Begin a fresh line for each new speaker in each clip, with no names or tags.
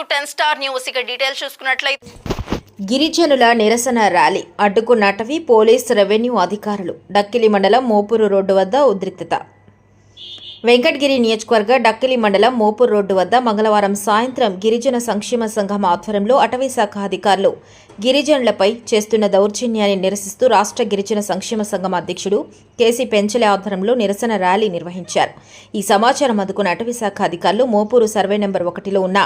To ten star news. ఇక details చూసుకున్నట్లయితే
గిరిజనుల నిరసన ర్యాలీ. అడ్డుకున్నటవి పోలీస్ రెవెన్యూ అధికారులు. డక్కిలి మండలం మోపూరు రోడ్డు వద్ద ఉద్రిక్తత. వెంకటగిరి నియోజకవర్గ డక్కిలి మండలం మోపూర్ రోడ్డు వద్ద మంగళవారం సాయంత్రం గిరిజన సంక్షేమ సంఘం ఆధ్వర్యంలో అటవీ శాఖ అధికారులు గిరిజనులపై చేస్తున్న దౌర్జన్యాన్ని నిరసిస్తూ రాష్ట్ర గిరిజన సంక్షేమ సంఘం అధ్యక్షుడు కేసీ పెంచలే ఆధ్వర్యంలో నిరసన ర్యాలీ నిర్వహించారు. ఈ సమాచారం అందుకున్న అటవీ శాఖ అధికారులు మోపూరు సర్వే నెంబర్ ఒకటిలో ఉన్న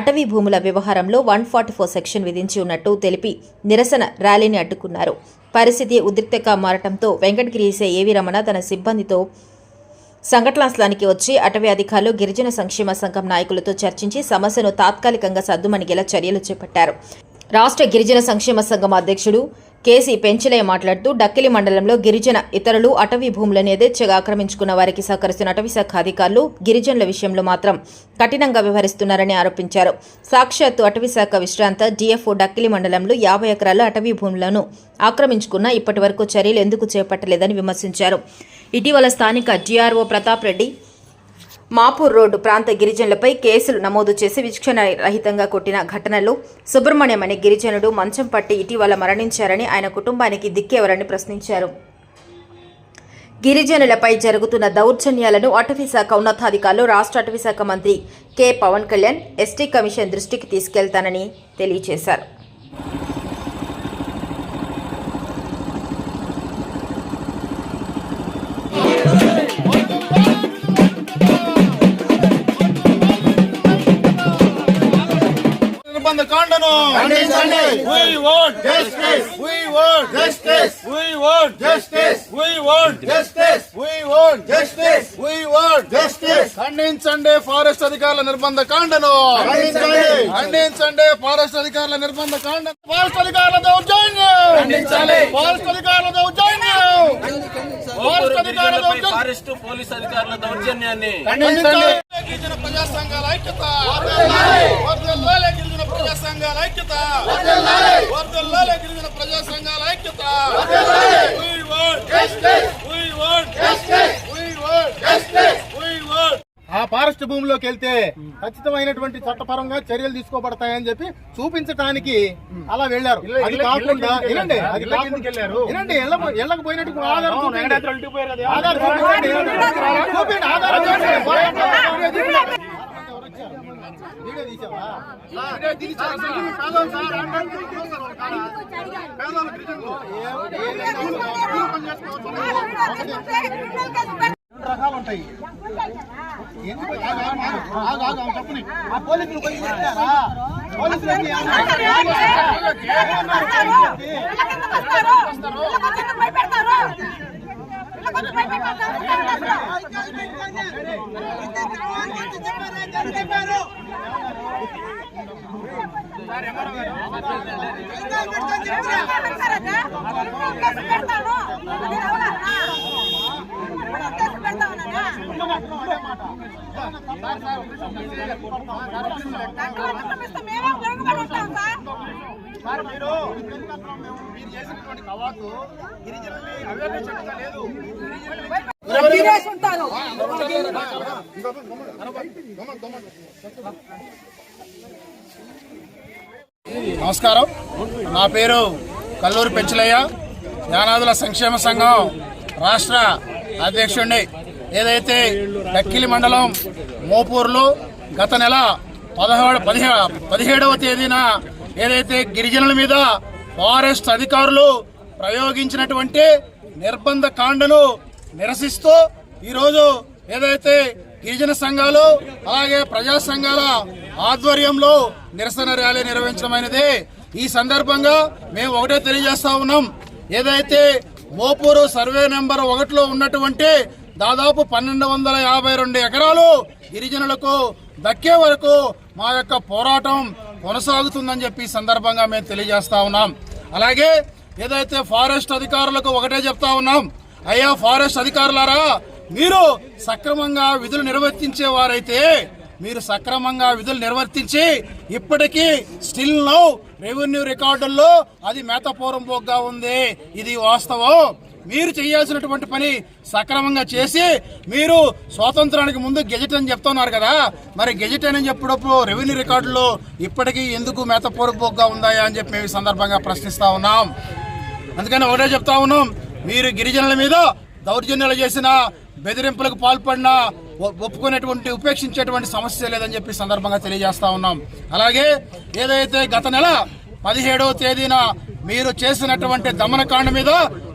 అటవీ భూముల వ్యవహారంలో వన్ ఫార్టీ ఫోర్ సెక్షన్ విధించి ఉన్నట్టు తెలిపి నిరసన ర్యాలీని అడ్డుకున్నారు. పరిస్థితి ఉద్రిక్తగా మారటంతో వెంకటగిరి ఏవి రమణ తన సిబ్బందితో సంఘటనా స్థలానికి వచ్చి అటవీ అధికారులు గిరిజన సంక్షేమ సంఘం నాయకులతో చర్చించి సమస్యను తాత్కాలికంగా సర్దుమణిగేలా చర్యలు చేపట్టారు. రాష్ట్ర గిరిజన సంక్షేమ సంఘం అధ్యక్షుడు కేసీ పెంచలయ్య మాట్లాడుతూ డక్కిలి మండలంలో గిరిజన ఇతరులు అటవీ భూములను యథేచ్ఛగా ఆక్రమించుకున్న వారికి సహకరిస్తున్న అటవీ శాఖ అధికారులు గిరిజనుల విషయంలో మాత్రం కఠినంగా వ్యవహరిస్తున్నారని ఆరోపించారు. సాక్షాత్తు అటవీ శాఖ విశ్రాంత డిఎఫ్ఓ డక్కిలి మండలంలో యాభై ఎకరాల అటవీ భూములను ఆక్రమించుకున్న ఇప్పటి వరకు చర్యలు ఎందుకు చేపట్టలేదని విమర్శించారు. ఇటీవల స్థానిక జీఆర్ఓ ప్రతాప్ రెడ్డి మాపూర్ రోడ్డు ప్రాంత గిరిజనులపై కేసులు నమోదు చేసి విచక్షణ రహితంగా కొట్టిన ఘటనలో సుబ్రహ్మణ్యం అనే గిరిజనుడు మంచం పట్టి ఇటీవల మరణించారని ఆయన కుటుంబానికి దిక్కేవరని ప్రశ్నించారు. గిరిజనులపై జరుగుతున్న దౌర్జన్యాలను అటవీ శాఖ ఉన్నతాధికారులు రాష్ట్ర అటవీ శాఖ మంత్రి K Pawan Kalyan ST commission దృష్టికి తీసుకెళ్తానని తెలియజేశారు.
కాండను We want justice. We want justice. We want justice. We want justice. We want justice. We want justice. ఖండించండి ఫారెస్ట్ అధికారుల నిర్బంధ కాండను ఖండించండి. ఫారెస్ట్ అధికారుల నిర్బంధ కాండ ఫారెస్ట్ అధికారుల దౌర్జన్యం ఫారెస్ట్ అధికారుల దౌర్జన్యం ఫారెస్ట్ అధికారుల దౌర్జన్యం
ఫారెస్ట్ పోలీస్ అధికారుల దౌర్జన్యాన్ని
ఖండించాలి. ప్రజా సంఘాల ఐక్యత. సంఘాల ఐక్యత. గిరిజన ప్రజా సంఘాల ఐక్యత ఆ ఫారెస్ట్ భూమిలోకి వెళ్తే ఖచ్చితమైనటువంటి చట్టపరంగా చర్యలు తీసుకోబడతాయని చెప్పి చూపించడానికి అలా వెళ్ళారు. అది కాకుండా వినండి అది పోయినట్టు ఆధారం చూపించండి. ఆధారం చూపించండి. చూపించండి. ఆధారం చూపించండి. రకాలు ఉంటాయి చెప్పని. ఆ పోలీసులు? పోలీసులు ఏమన్నారు? సార్, మీరు మీరు చేసినటువంటి కవాతు గిరిజనుల్ని అవేర్నెస్ చేయడం నమస్కారం. నా పేరు కల్లూరు పెంచలయ్య. జ్ఞానాదుల సంక్షేమ సంఘం రాష్ట్ర అధ్యక్షుడిని. ఏదైతే డక్కిలి మండలం మోపూర్లో గత నెల పదహారు పదిహే పదిహేడవ తేదీన ఏదైతే గిరిజనుల మీద ఫారెస్ట్ అధికారులు ప్రయోగించినటువంటి నిర్బంధ కాండను నిరసిస్తూ ఈరోజు ఏదైతే గిరిజన సంఘాలు అలాగే ప్రజా సంఘాల ఆధ్వర్యంలో నిరసన ర్యాలీ నిర్వహించడమైనది ఈ సందర్భంగా మేము ఒకటే తెలియజేస్తా ఉన్నాం. ఏదైతే మోపూరు సర్వే నెంబర్ ఒకటిలో ఉన్నటువంటి దాదాపు పన్నెండు వందల యాభై రెండు ఎకరాలు గిరిజనులకు దక్కే వరకు మా యొక్క పోరాటం కొనసాగుతుందని చెప్పి సందర్భంగా మేము తెలియజేస్తా ఉన్నాం. అలాగే ఏదైతే ఫారెస్ట్ అధికారులకు ఒకటే చెప్తా ఉన్నాం అయ్యా ఫారెస్ట్ అధికారులారా మీరు సక్రమంగా విధులు నిర్వర్తించే వారైతే మీరు సక్రమంగా విధులు నిర్వర్తించి ఇప్పటికీ స్టిల్ నౌ రెవెన్యూ రికార్డుల్లో అది మేతపూర్వం పోగ్గా ఉంది. ఇది వాస్తవం. మీరు చేయాల్సినటువంటి పని సక్రమంగా చేసి మీరు స్వాతంత్రానికి ముందు గెజెట్ అని చెప్తున్నారు కదా. మరి గెజెట్ అని చెప్పినప్పుడు రెవెన్యూ రికార్డులో ఇప్పటికీ ఎందుకు మేతపూర్వకంగా ఉందాయా అని చెప్పి మేము సందర్భంగా ప్రశ్నిస్తా ఉన్నాం. అందుకని ఒకటే చెప్తా ఉన్నాం. మీరు గిరిజనుల మీద దౌర్జన్యాలు చేసిన బెదిరింపులకు పాల్పడిన ఒ- ఒప్పుకునేటువంటి ఉపేక్షించేటువంటి సమస్య లేదని చెప్పి సందర్భంగా తెలియజేస్తా ఉన్నాం. అలాగే ఏదైతే గత నెల పదిహేడవ తేదీన మీరు చేసినటువంటి దమనకాండ మీద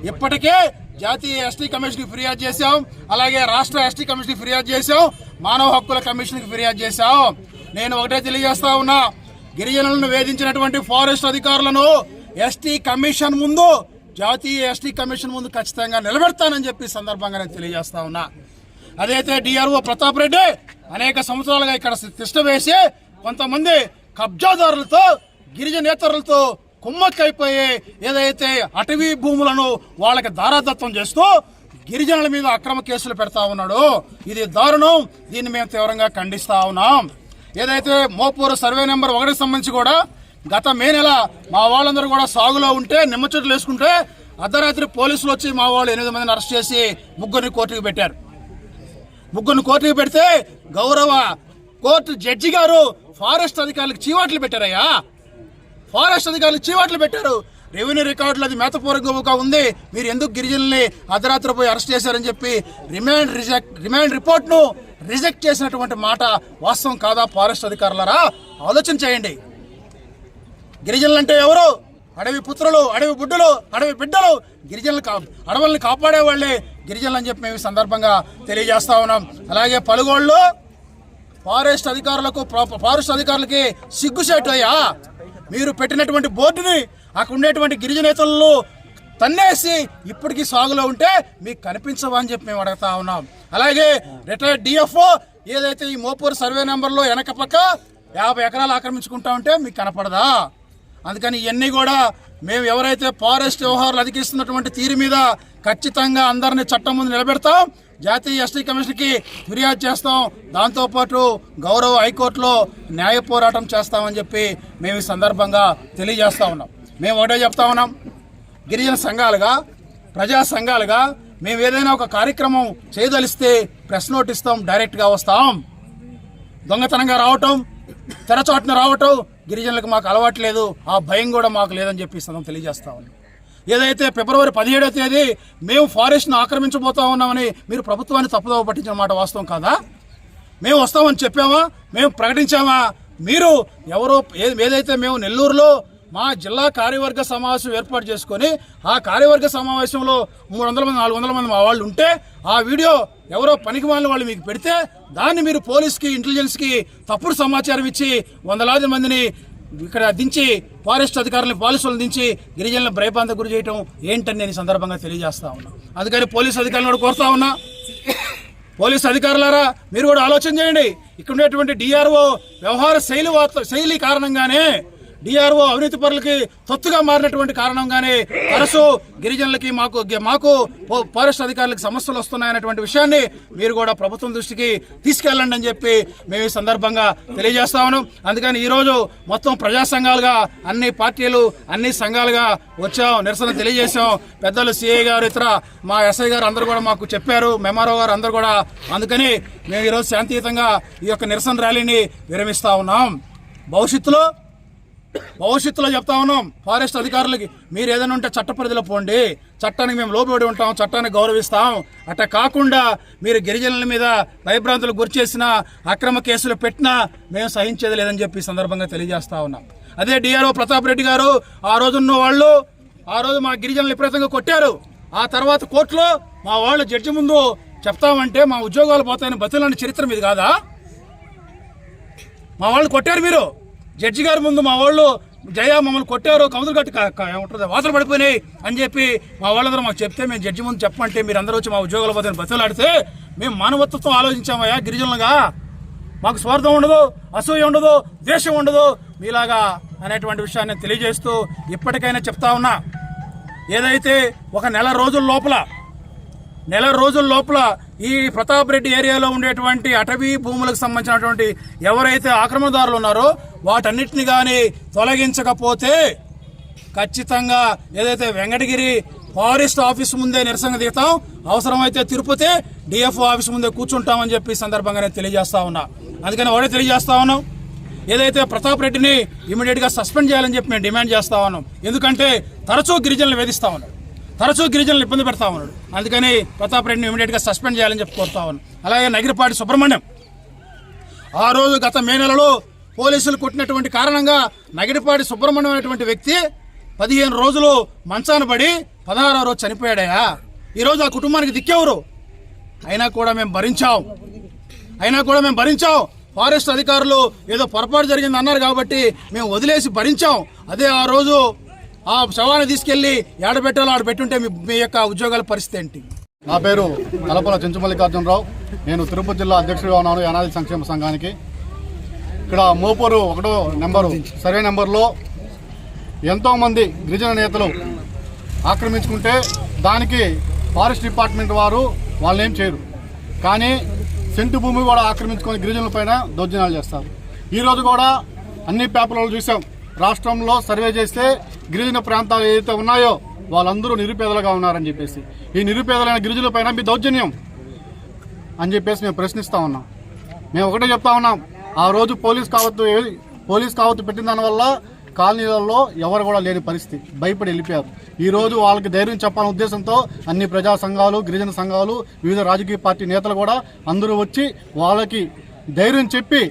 ఇప్పటికే జాతీయ ఎస్టీ కమిషన్కి ఫిర్యాదు చేశాం. అలాగే రాష్ట్ర ఎస్టీ కమిషన్కి ఫిర్యాదు చేశాం. మానవ హక్కుల కమిషన్కి ఫిర్యాదు చేశాం. నేను ఒకటే తెలియజేస్తా ఉన్నా గిరిజనులను వేధించినటువంటి ఫారెస్ట్ అధికారులను ఎస్టీ కమిషన్ ముందు జాతీయ ఎస్టీ కమిషన్ ముందు ఖచ్చితంగా నిలబెడతానని చెప్పి సందర్భంగా నేను తెలియజేస్తా ఉన్నా. అదైతే డిఆర్ఓ ప్రతాప్ రెడ్డి అనేక సంవత్సరాలుగా ఇక్కడ తిష్ట వేసి కొంతమంది కబ్జాదారులతో గిరిజనేతరులతో కుమ్మక్కైపోయి ఏదైతే అటవీ భూములను వాళ్ళకి దారాదత్తం చేస్తూ గిరిజనుల మీద అక్రమ కేసులు పెడతా ఉన్నాడు ఇది దారుణం. దీన్ని మేము తీవ్రంగా ఖండిస్తా ఉన్నాం. ఏదైతే మోపూరు సర్వే నెంబర్ ఒకటికి సంబంధించి కూడా గత మే నెల మా వాళ్ళందరూ కూడా సాగులో ఉంటే నిమ్మ చెట్లు వేసుకుంటే అర్ధరాత్రి పోలీసులు వచ్చి మా వాళ్ళు ఎనిమిది మందిని అరెస్ట్ చేసి ముగ్గురిని కోర్టుకు పెట్టారు. ముగ్గురిని కోర్టుకు పెడితే గౌరవ కోర్టు జడ్జి గారు ఫారెస్ట్ అధికారులకు చీవాట్లు పెట్టారయ్యా. ఫారెస్ట్ అధికారులు చీవాట్లు పెట్టారు. రెవెన్యూ రికార్డులు అది మేతపూర్వకంగా ఉంది. మీరు ఎందుకు గిరిజనుల్ని అర్ధరాత్రి పోయి అరెస్ట్ చేశారని చెప్పి రిమాండ్ రిజెక్ట్ రిమాండ్ రిపోర్ట్ను రిజెక్ట్ చేసినటువంటి మాట వాస్తవం కాదా ఫారెస్ట్ అధికారులరా? ఆలోచన చేయండి. గిరిజనులు అంటే ఎవరు? అడవి పుత్రులు అడవి బుడ్డలు అడవి బిడ్డలు. గిరిజనులు కా అడవుల్ని కాపాడే వాళ్ళే గిరిజనులు అని చెప్పి మేము ఈ సందర్భంగా తెలియజేస్తా ఉన్నాం. అలాగే పలుగోళ్ళు ఫారెస్ట్ అధికారులకు ఫారెస్ట్ అధికారులకి సిగ్గుసేటు అయ్యా. మీరు పెట్టినటువంటి బోర్డుని అక్కడ ఉండేటువంటి గిరిజనేతలు తన్నేసి ఇప్పటికీ సాగులో ఉంటే మీకు కనిపించవా అని చెప్పి మేము అడుగుతా ఉన్నాం. అలాగే రిటైర్డ్ డిఎఫ్ఓ ఏదైతే ఈ మోపూర్ సర్వే నెంబర్లో వెనక పక్క యాభై ఎకరాలు ఆక్రమించుకుంటా ఉంటే మీకు కనపడదా? అందుకని ఇవన్నీ కూడా మేము ఎవరైతే ఫారెస్ట్ వ్యవహారాలు అధికిస్తున్నటువంటి తీరు మీద ఖచ్చితంగా అందరినీ చట్టం ముందు నిలబెడతాం. జాతీయ ఎస్టీ కమిషన్కి ఫిర్యాదు చేస్తాం. దాంతోపాటు గౌరవ హైకోర్టులో న్యాయ పోరాటం చేస్తామని చెప్పి మేము ఈ సందర్భంగా తెలియజేస్తా ఉన్నాం. మేము ఒకటే చెప్తా ఉన్నాం. గిరిజన సంఘాలుగా ప్రజా సంఘాలుగా మేము ఏదైనా ఒక కార్యక్రమం చేయదలిస్తే ప్రెస్ నోట్ ఇస్తాం డైరెక్ట్గా వస్తాం. దొంగతనంగా రావటం తెరచోటన రావటం గిరిజనులకు మాకు అలవాట్లేదు ఆ భయం కూడా మాకు లేదని చెప్పి ఈ తెలియజేస్తా ఉన్నాం. ఏదైతే ఫిబ్రవరి పదిహేడవ తేదీ మేము ఫారెస్ట్ను ఆక్రమించబోతా ఉన్నామని మీరు ప్రభుత్వాన్ని తప్పుదోవ పట్టించిన మాట వాస్తవం కాదా? మేము వస్తామని చెప్పామా? మేము ప్రకటించామా? మీరు ఎవరో ఏదైతే మేము నెల్లూరులో మా జిల్లా కార్యవర్గ సమావేశం ఏర్పాటు చేసుకొని ఆ కార్యవర్గ సమావేశంలో మూడు వందల మంది నాలుగు వందల మంది మా వాళ్ళు ఉంటే ఆ వీడియో ఎవరో పనికి వాళ్ళు మీకు పెడితే దాన్ని మీరు పోలీస్కి ఇంటెలిజెన్స్కి తప్పుడు సమాచారం ఇచ్చి వందలాది మందిని ఇక్కడ దించి ఫారెస్ట్ అధికారులను పోలీసులను దించి గిరిజనులను భయపాంత గురి చేయటం ఏంటని నేను సందర్భంగా తెలియజేస్తా ఉన్నా. అందుకని పోలీస్ అధికారులను కూడా కోరుతా ఉన్నా. పోలీస్ అధికారులారా మీరు కూడా ఆలోచన చేయండి. ఇక్కడ ఉండేటువంటి డిఆర్ఓ వ్యవహార శైలి వార్త- శైలి కారణంగానే డిఆర్ఓ అవినీతి పరులకి తొత్తుగా మారినటువంటి కారణంగానే తరచు గిరిజనులకి మాకు మాకు ఫారెస్ట్ అధికారులకు సమస్యలు వస్తున్నాయనేటువంటి విషయాన్ని మీరు కూడా ప్రభుత్వం దృష్టికి తీసుకెళ్ళండి అని చెప్పి మేము ఈ సందర్భంగా తెలియజేస్తా ఉన్నాం. అందుకని ఈరోజు మొత్తం ప్రజా సంఘాలుగా అన్ని పార్టీలు అన్ని సంఘాలుగా వచ్చాం నిరసన తెలియజేశాం. పెద్దలు సిఐ గారు ఇతర మా ఎస్ఐ గారు అందరూ కూడా మాకు చెప్పారు మెమారో గారు అందరూ కూడా. అందుకని మేము ఈరోజు శాంతియుతంగా ఈ యొక్క నిరసన ర్యాలీని విరమిస్తా ఉన్నాం. భవిష్యత్తులో భవిష్యత్తులో చెప్తా ఉన్నాం. ఫారెస్ట్ అధికారులకి మీరు ఏదైనా ఉంటే చట్ట పరిధిలో పోండి. చట్టానికి మేము లోబడి ఉంటాం చట్టాన్ని గౌరవిస్తాం. అట్ట కాకుండా మీరు గిరిజనుల మీద భయభ్రాంతులకు గురి చేసిన అక్రమ కేసులు పెట్టినా మేము సహించేది లేదని చెప్పి సందర్భంగా తెలియజేస్తా ఉన్నాం. అదే డిఆర్ఓ ప్రతాప్ రెడ్డి గారు ఆ రోజున్న వాళ్ళు ఆ రోజు మా గిరిజనులు విపరీతంగా కొట్టారు. ఆ తర్వాత కోర్టులో మా వాళ్ళు జడ్జి ముందు చెప్తామంటే మా ఉద్యోగాలు పోతాయని బతులని చరిత్ర మీది కాదా? మా వాళ్ళు కొట్టారు మీరు. జడ్జి గారి ముందు మా వాళ్ళు జయ మమ్మల్ని కొట్టారు కౌదులు కట్టి క- ఏమంటుంది వాతలు పడిపోయినాయి అని చెప్పి మా వాళ్ళందరూ మాకు చెప్తే మేము జడ్జి ముందు చెప్పమంటే మీరు అందరూ వచ్చి మా ఉద్యోగాల పోతే బతులాడితే మేము మానవత్వం ఆలోచించామయ్యా గిరిజనులుగా. మాకు స్వార్థం ఉండదు అసూయ ఉండదు ద్వేషం ఉండదు. మీలాగా అనేటువంటి విషయాన్ని తెలియజేస్తూ ఇప్పటికైనా చెప్తా ఉన్నా. ఏదైతే ఒక నెల రోజుల లోపల నెల రోజుల లోపల ఈ ప్రతాప్ రెడ్డి ఏరియాలో ఉండేటువంటి అటవీ భూములకు సంబంధించినటువంటి ఎవరైతే ఆక్రమణదారులు ఉన్నారో వాటన్నిటిని కానీ తొలగించకపోతే ఖచ్చితంగా ఏదైతే వెంకటగిరి ఫారెస్ట్ ఆఫీస్ ముందే నిరసన దిగుతాం అవసరమైతే తిరుపతి డిఎఫ్ఓ ఆఫీస్ ముందే కూర్చుంటామని చెప్పి సందర్భంగా నేను తెలియజేస్తా ఉన్నా. అందుకని ఒకటే తెలియజేస్తా ఉన్నాం. ఏదైతే ప్రతాప్ రెడ్డిని ఇమీడియట్గా సస్పెండ్ చేయాలని చెప్పి మేము డిమాండ్ చేస్తా ఉన్నాం. ఎందుకంటే తరచూ గిరిజనులు వేధిస్తా ఉన్నాం. తరచూ గిరిజనులు ఇబ్బంది పెడతా ఉన్నాడు అందుకని ప్రతాప్ రెడ్డిని ఇమీడియట్గా సస్పెండ్ చేయాలని చెప్పి కోరుతా ఉన్నాను అలాగే నగిరిపాటి సుబ్రహ్మణ్యం ఆ రోజు గత మే నెలలో పోలీసులు కొట్టినటువంటి కారణంగా నగిరిపాటి సుబ్రహ్మణ్యం అనేటువంటి వ్యక్తి పదిహేను రోజులు మంచాన పడి పదహారో రోజు చనిపోయాడయా ఈరోజు ఆ కుటుంబానికి దిక్కెవరు? అయినా కూడా మేము భరించాం. అయినా కూడా మేము భరించాం. ఫారెస్ట్ అధికారులు ఏదో పొరపాటు జరిగింది అన్నారు కాబట్టి మేము వదిలేసి భరించాం. అదే ఆ రోజు ఆ శవాన్ని తీసుకెళ్ళి ఏడబెట్టాలో ఆడ పెట్టుంటే మీ యొక్క ఉద్యోగాల పరిస్థితి ఏంటి?
నా పేరు కలపల చెంచుమల్లికార్జునరావు నేను తిరుపతి జిల్లా అధ్యక్షుడిగా ఉన్నాను యానాది సంక్షేమ సంఘానికి. ఇక్కడ మోపూరు ఒకటో నెంబరు సర్వే నెంబర్లో ఎంతోమంది గిరిజన నేతలు ఆక్రమించుకుంటే దానికి ఫారెస్ట్ డిపార్ట్మెంట్ వారు వాళ్ళేం చేయరు. కానీ సెంటు భూమి కూడా ఆక్రమించుకొని గిరిజనుల పైన దౌర్జన్యాలు చేస్తారు. ఈరోజు కూడా అన్ని పేపర్లలో చూసాం. రాష్ట్రంలో సర్వే చేస్తే గిరిజన ప్రాంతాలు ఏదైతే ఉన్నాయో వాళ్ళందరూ నిరుపేదలుగా ఉన్నారని చెప్పేసి. ఈ నిరుపేదలైన గిరిజనుల పైన మీ దౌర్జన్యం అని చెప్పేసి మేము ప్రశ్నిస్తూ ఉన్నాం. మేము ఒకటే చెప్తా ఉన్నాం. ఆ రోజు పోలీస్ కావత్తు పోలీస్ కావత్తు పెట్టిన దానివల్ల కాలనీలలో ఎవరు కూడా లేని పరిస్థితి. భయపడి వెళ్ళిపోయారు. ఈ రోజు వాళ్ళకి ధైర్యం చెప్పాలనే ఉద్దేశంతో అన్ని ప్రజా సంఘాలు గిరిజన సంఘాలు వివిధ రాజకీయ పార్టీ నేతలు కూడా అందరూ వచ్చి వాళ్ళకి ధైర్యం చెప్పి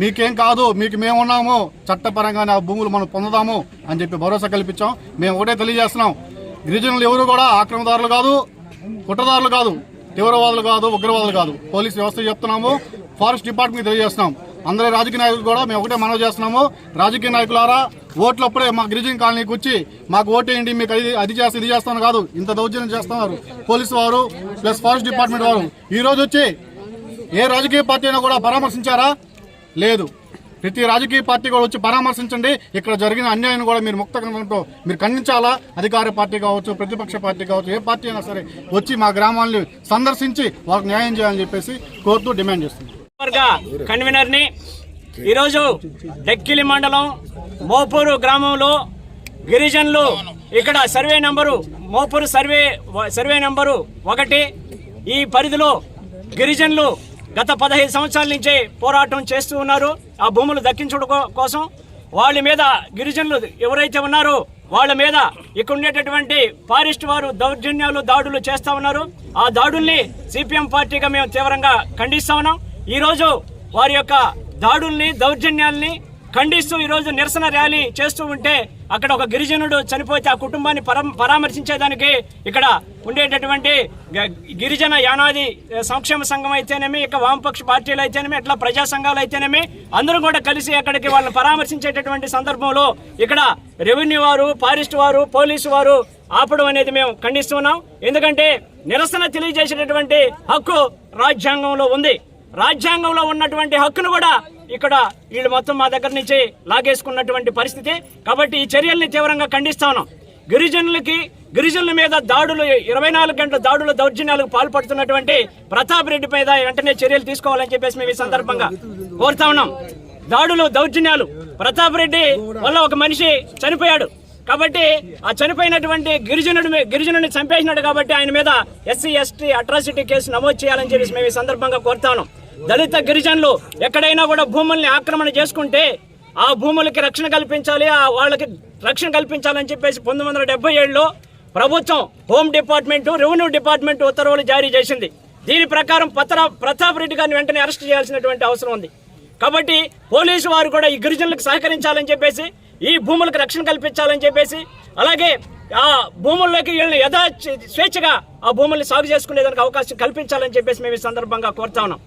మీకేం కాదు మీకు మేమున్నాము చట్టపరంగానే ఆ భూములు మనం పొందుదాము అని చెప్పి భరోసా కల్పించాం. మేము ఒకటే తెలియజేస్తున్నాం. గిరిజనులు ఎవరు కూడా ఆక్రమదారులు కాదు కుట్రదారులు కాదు తీవ్రవాదులు కాదు ఉగ్రవాదులు కాదు. పోలీస్ వ్యవస్థ చెప్తున్నాము ఫారెస్ట్ డిపార్ట్మెంట్ తెలియజేస్తున్నాం. అందరి రాజకీయ నాయకులు కూడా మేము ఒకటే మనవి చేస్తున్నాము. రాజకీయ నాయకులారా ఓట్లప్పుడే మా గిరిజన కాలనీకి వచ్చి మాకు ఓటేయండి మీకు అది అది చేస్తే ఇది చేస్తాను కాదు ఇంత దౌర్జన్యం చేస్తున్నారు. పోలీసు వారు ప్లస్ ఫారెస్ట్ డిపార్ట్మెంట్ వారు. ఈరోజు వచ్చి ఏ రాజకీయ పార్టీ అయినా కూడా పరామర్శించారా? లేదు. ప్రతి రాజకీయ పార్టీ కూడా వచ్చి పరామర్శించండి. ఇక్కడ జరిగిన అన్యాయం కూడా మీరు ముక్తంతో మీరు ఖండించాలా? అధికార పార్టీ కావచ్చు ప్రతిపక్ష పార్టీ కావచ్చు ఏ పార్టీ అయినా సరే వచ్చి మా గ్రామాలను సందర్శించి వాళ్ళకి న్యాయం చేయాలని చెప్పేసి కోరుతూ డిమాండ్ చేస్తుంది
వర్గ ఈరోజు డక్కిలి మండలం మోపూరు గ్రామంలో గిరిజనులు ఇక్కడ survey number Mopuru survey survey number ఒకటి. ఈ పరిధిలో గిరిజనులు గత పదహైదు సంవత్సరాల నుంచి పోరాటం చేస్తూ ఉన్నారు. ఆ భూములు దక్కించడం కోసం వాళ్ళ మీద గిరిజనులు ఎవరైతే ఉన్నారో వాళ్ళ మీద ఇక్కడ ఉండేటటువంటి ఫారెస్ట్ వారు దౌర్జన్యాలు దాడులు చేస్తూ ఉన్నారు. ఆ దాడుల్ని సిపిఎం పార్టీగా మేము తీవ్రంగా ఖండిస్తా ఉన్నాం. ఈరోజు వారి యొక్క దాడుల్ని దౌర్జన్యాల్ని ఖండిస్తూ ఈరోజు నిరసన ర్యాలీ చేస్తూ ఉంటే అక్కడ ఒక గిరిజనుడు చనిపోతే ఆ కుటుంబాన్ని పరం- పరామర్శించేదానికి ఇక్కడ ఉండేటటువంటి గ- గిరిజన యానాది సంక్షేమ సంఘం అయితేనేమి ఇక వామపక్ష పార్టీలు అయితేనేమి ఇట్లా ప్రజా సంఘాలు అయితేనేమి అందరూ కూడా కలిసి అక్కడికి వాళ్ళని పరామర్శించేటటువంటి సందర్భంలో ఇక్కడ రెవెన్యూ వారు ఫారెస్ట్ వారు పోలీసు వారు ఆపడం అనేది మేము ఖండిస్తున్నాం ఎందుకంటే నిరసన తెలియజేసేటటువంటి హక్కు రాజ్యాంగంలో ఉంది. రాజ్యాంగంలో ఉన్నటువంటి హక్కును కూడా ఇక్కడ వీళ్ళు మొత్తం మా దగ్గర నుంచి లాగేసుకున్నటువంటి పరిస్థితి. కాబట్టి ఈ చర్యల్ని తీవ్రంగా ఖండిస్తా ఉన్నాం గిరిజనులకి గిరిజనుల మీద దాడులు ఇరవై నాలుగు గంటల దాడుల దౌర్జన్యాలకు పాల్పడుతున్నటువంటి ప్రతాప్ రెడ్డి మీద వెంటనే చర్యలు తీసుకోవాలని చెప్పేసి మేము ఈ సందర్భంగా కోరుతా ఉన్నాం. దాడులు దౌర్జన్యాలు ప్రతాప్ రెడ్డి వల్ల ఒక మనిషి చనిపోయాడు. కాబట్టి ఆ చనిపోయినటువంటి గిరిజనుడు గిరిజనుడిని చంపేసినాడు కాబట్టి ఆయన మీద ఎస్సీ ఎస్టీ అట్రాసిటీ కేసు నమోదు చేయాలని చెప్పేసి మేము ఈ సందర్భంగా కోరుతాను దళిత గిరిజనులు ఎక్కడైనా కూడా భూముల్ని ఆక్రమణ చేసుకుంటే ఆ భూములకి రక్షణ కల్పించాలి ఆ వాళ్ళకి రక్షణ కల్పించాలని చెప్పేసి పంతొమ్మిది వందల డెబ్బై ఏడులో ప్రభుత్వం హోమ్ డిపార్ట్మెంటు రెవెన్యూ డిపార్ట్మెంట్ ఉత్తర్వులు జారీ చేసింది. దీని ప్రకారం పత్ర ప్రతాప్ రెడ్డి గారిని వెంటనే అరెస్ట్ చేయాల్సినటువంటి అవసరం ఉంది. కాబట్టి పోలీసు వారు కూడా ఈ గిరిజనులకు సహకరించాలని చెప్పేసి ఈ భూములకు రక్షణ కల్పించాలని చెప్పేసి అలాగే ఆ భూముల్లోకి వీళ్ళని యథా స్వేచ్ఛగా ఆ భూముల్ని సాగు చేసుకునేదానికి అవకాశం కల్పించాలని చెప్పేసి మేము ఈ సందర్భంగా కోరుతా ఉన్నాం.